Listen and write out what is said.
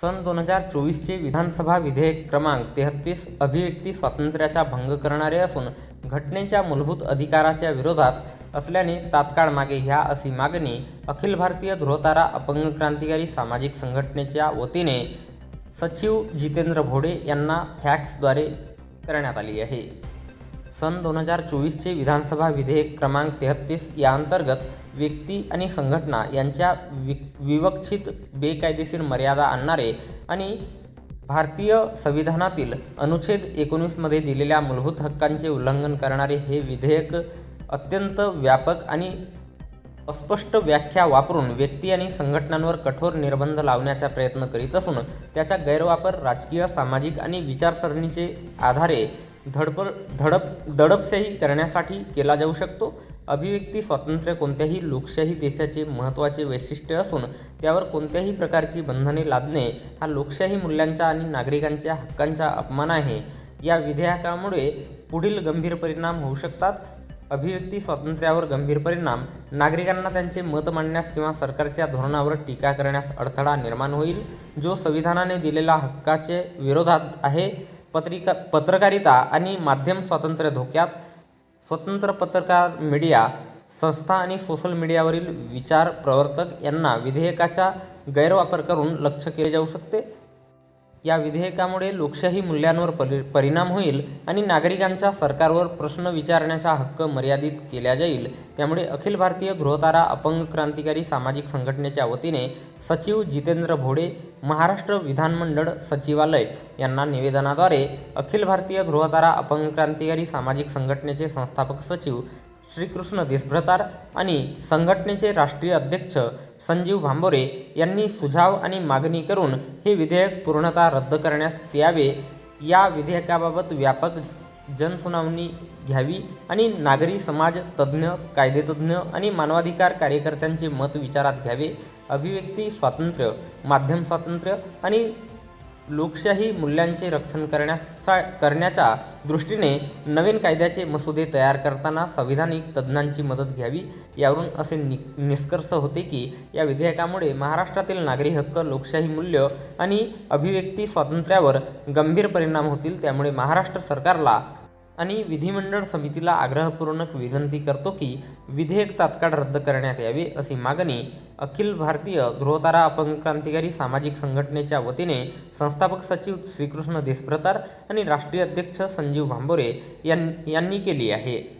सन दोन हजार चोवीसचे विधानसभा विधेयक क्रमांक तेहत्तीस अभिव्यक्ती स्वातंत्र्याचा भंग करणारे असून घटनेच्या मूलभूत अधिकाराच्या विरोधात असल्याने तात्काळ मागे घ्या अशी मागणी अखिल भारतीय ध्रुवतारा अपंग क्रांतिकारी सामाजिक संघटनेच्या वतीने सचिव जितेंद्र भोडे यांना फॅक्सद्वारे करण्यात आली आहे. सन दोन हजार चोवीसचे विधानसभा विधेयक क्रमांक तेहत्तीस या अंतर्गत व्यक्ती आणि संघटना यांच्या वि विवक्षित बेकायदेशीर मर्यादा आणणारे आणि भारतीय संविधानातील अनुच्छेद एकोणीसमध्ये दिलेल्या मूलभूत हक्कांचे उल्लंघन करणारे हे विधेयक अत्यंत व्यापक आणि अस्पष्ट व्याख्या वापरून व्यक्ती आणि संघटनांवर कठोर निर्बंध लावण्याचा प्रयत्न करीत असून त्याचा गैरवापर राजकीय सामाजिक आणि विचारसरणीचे आधारे धडपड धडप दडपशाही करण्यासाठी केला जाऊ शकतो. अभिव्यक्ती स्वातंत्र्य कोणत्याही लोकशाही देशाचे महत्त्वाचे वैशिष्ट्य असून त्यावर कोणत्याही प्रकारची बंधने लादणे हा लोकशाही मूल्यांचा आणि नागरिकांच्या हक्कांचा अपमान आहे. या विधेयकामुळे पुढील गंभीर परिणाम होऊ शकतात. अभिव्यक्ती स्वातंत्र्यावर गंभीर परिणाम नागरिकांना त्यांचे मत मांडण्यास किंवा सरकारच्या धोरणावर टीका करण्यास अडथळा निर्माण होईल. जो संविधानाने दिलेल्या हक्काचे विरोधात आहे पत्रिका पत्रकारिता आणि माध्यम स्वातंत्र्य धोक्यात स्वतंत्र पत्रकार मीडिया संस्था आणि सोशल मीडियावरील विचार प्रवर्तक यांना विधेयकाचा गैरवापर करून लक्ष केले जाऊ शकते. या विधेयकामुळे लोकशाही मूल्यांवर परि परिणाम होईल आणि नागरिकांचा सरकारवर प्रश्न विचारण्याचा हक्क मर्यादित केला जाईल. त्यामुळे अखिल भारतीय ध्रुवतारा अपंग क्रांतिकारी सामाजिक संघटनेच्या वतीने सचिव जितेंद्र भोडे महाराष्ट्र विधानमंडळ सचिवालय यांना निवेदनाद्वारे अखिल भारतीय ध्रुवतारा अपंग क्रांतिकारी सामाजिक संघटनेचे संस्थापक सचिव श्रीकृष्ण देशभ्रतार आणि संघटनेचे राष्ट्रीय अध्यक्ष संजीव भांबोरे यांनी सुझाव आणि मागणी करून हे विधेयक पूर्णतः रद्द करण्यास यावे. या विधेयकाबाबत व्यापक जनसुनावणी घ्यावी आणि नागरी समाज तज्ज्ञ कायदेतज्ञ आणि मानवाधिकार कार्यकर्त्यांचे मत विचारात घ्यावे. अभिव्यक्ती स्वातंत्र्य माध्यम स्वातंत्र्य आणि लोकशाही मूल्यांचे रक्षण करण्यासा करण्याच्या दृष्टीने नवीन कायद्याचे मसुदे तयार करताना संविधानिक तज्ज्ञांची मदत घ्यावी. यावरून असे नि निष्कर्ष होते की या विधेयकामुळे महाराष्ट्रातील नागरी हक्क लोकशाही मूल्य आणि अभिव्यक्ती स्वातंत्र्यावर गंभीर परिणाम होतील. त्यामुळे महाराष्ट्र सरकारला आणि विधिमंडळ समितीला आग्रहपूर्वक विनंती करतो की विधेयक तात्काळ रद्द करण्यात यावे अशी मागणी अखिल भारतीय ध्रुवतारा अपंग क्रांतिकारी सामाजिक संघटनेच्या वतीने संस्थापक सचिव श्रीकृष्ण देशप्रतार आणि राष्ट्रीय अध्यक्ष संजीव भांबोरे यां यांनी केली आहे.